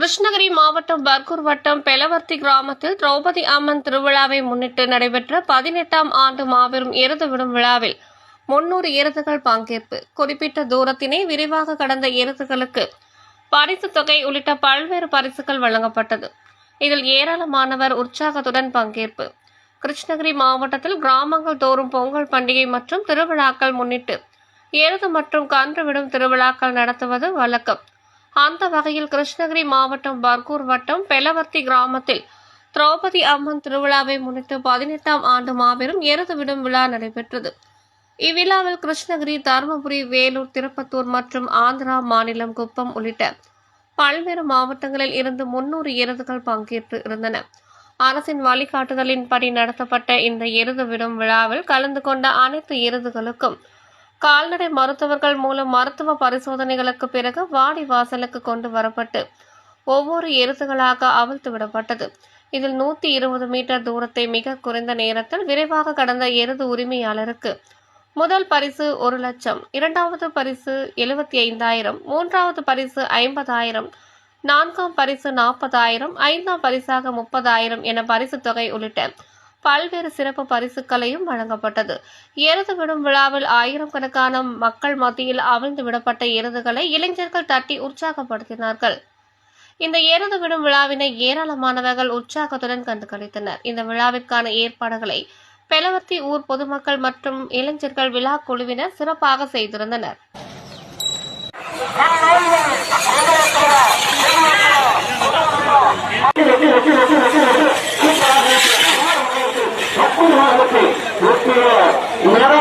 கிருஷ்ணகிரி மாவட்டம் பர்கூர் வட்டம் பெலவர்த்தி கிராமத்தில் திரௌபதி அம்மன் திருவிழாவை முன்னிட்டு நடைபெற்ற பதினெட்டாம் ஆண்டு மாபெரும் எருது விடும் விழாவில் முன்னூறு எருதுகள் பங்கேற்பு. குறிப்பிட்ட தூரத்தினை விரிவாக கடந்த எருதுகளுக்கு பரிசு தொகை உள்ளிட்ட பல்வேறு பரிசுகள் வழங்கப்பட்டது. இதில் ஏராளமானவர் உற்சாகத்துடன் பங்கேற்பு. கிருஷ்ணகிரி மாவட்டத்தில் கிராமங்கள் தோறும் பொங்கல் பண்டிகை மற்றும் திருவிழாக்கள் முன்னிட்டு எருது மற்றும் கன்று விடும் திருவிழாக்கள் நடத்துவது வழக்கம். அந்த வகையில் கிருஷ்ணகிரி மாவட்டம் பர்கூர் வட்டம் பெலவர்த்தி கிராமத்தில் திரௌபதி அம்மன் திருவிழாவை முன்னிட்டு பதினெட்டாம் ஆண்டு மாபெரும் எருது விடும் விழா நடைபெற்றது. இவ்விழாவில் கிருஷ்ணகிரி தருமபுரி வேலூர் திருப்பத்தூர் மற்றும் ஆந்திரா மாநிலம் குப்பம் உள்ளிட்ட பல்வேறு மாவட்டங்களில் இருந்து முன்னூறு எருதுகள் பங்கேற்று இருந்தன. அரசின் வழிகாட்டுதலின்படி நடத்தப்பட்ட இந்த எருது விடும் விழாவில் கலந்து கொண்ட அனைத்து எருதுகளுக்கும் கால்நடை மருத்துவர்கள் மூலம் மருத்துவ பரிசோதனைகளுக்கு பிறகு வாடி வாசலுக்கு கொண்டு வரப்பட்டு ஒவ்வொரு எருதுகளாக அவிழ்த்து விடப்பட்டது. இதில் நூத்தி இருபது மீட்டர் தூரத்தை மிக குறைந்த நேரத்தில் விரைவாக கடந்த எருது உரிமையாளருக்கு முதல் பரிசு ஒரு லட்சம் இரண்டாவது பரிசு எழுபத்தி ஐந்தாயிரம் மூன்றாவது பரிசு ஐம்பதாயிரம் நான்காம் பரிசு நாற்பதாயிரம் ஐந்தாம் பரிசாக முப்பதாயிரம் என பரிசு தொகை உள்ளிட்ட பல்வேறு சிறப்பு பரிசுகளையும் வழங்கப்பட்டது. எருது விடும் விழாவில் ஆயிரக்கணக்கான மக்கள் மத்தியில் அவிழ்ந்து விடப்பட்ட எருதுகளை இளைஞர்கள் தட்டி உற்சாகப்படுத்தினார்கள். இந்த எருது விடும் விழாவினை ஏராளமானவர்கள் உற்சாகத்துடன் கண்டு களித்தனர் இந்த விழாவிற்கான ஏற்பாடுகளை பெலவர்த்தி ஊர் பொதுமக்கள் மற்றும் இளைஞர்கள் விழா குழுவினர் சிறப்பாக செய்திருந்தனர். ¡No me!